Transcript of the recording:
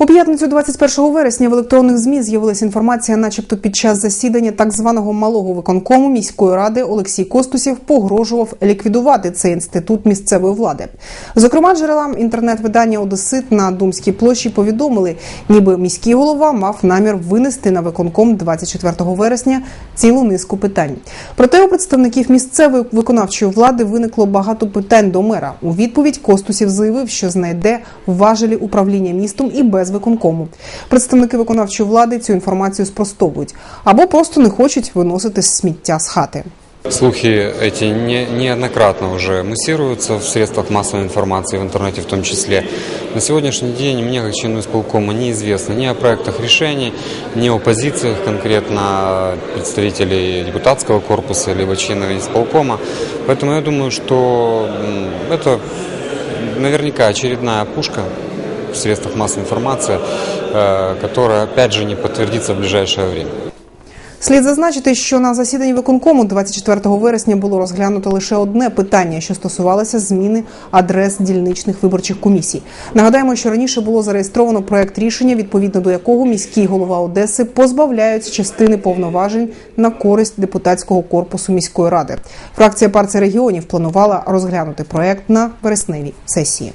У п'ятницю 21 вересня в електронних змі з'явилася інформація, начебто під час засідання так званого малого виконкому міської ради Олексій Костусів погрожував ліквідувати цей інститут місцевої влади. Зокрема, джерелам інтернет-видання Одесит на Думській площі повідомили, ніби міський голова мав намір винести на виконком 24 вересня цілу низку питань. Проте у представників місцевої виконавчої влади виникло багато питань до мера. У відповідь Костусів заявив, що знайде важелі управління містом і без виконкому. Представники виконавчої влади цю інформацію спростовують або просто не хочуть виносити сміття з хати. Слухи эти не, неоднократно уже муссируются в средствах массовой информации, в интернете в том числе. На сегодняшний день мне, как члену исполкома, неизвестно ни о проектах решений, ни о позициях конкретно представителей депутатского корпуса, либо членов исполкома. Поэтому я думаю, что м, это наверняка очередная пушка в средствах массовой информации, э, которая, опять же, не подтвердится в ближайшее время. Слід зазначити, що на засіданні виконкому 24 вересня було розглянуто лише одне питання, що стосувалося зміни адрес дільничних виборчих комісій. Нагадаємо, що раніше було зареєстровано проект рішення, відповідно до якого міський голова Одеси позбавляють частини повноважень на користь депутатського корпусу міської ради. Фракція партії регіонів планувала розглянути проект на вересневій сесії.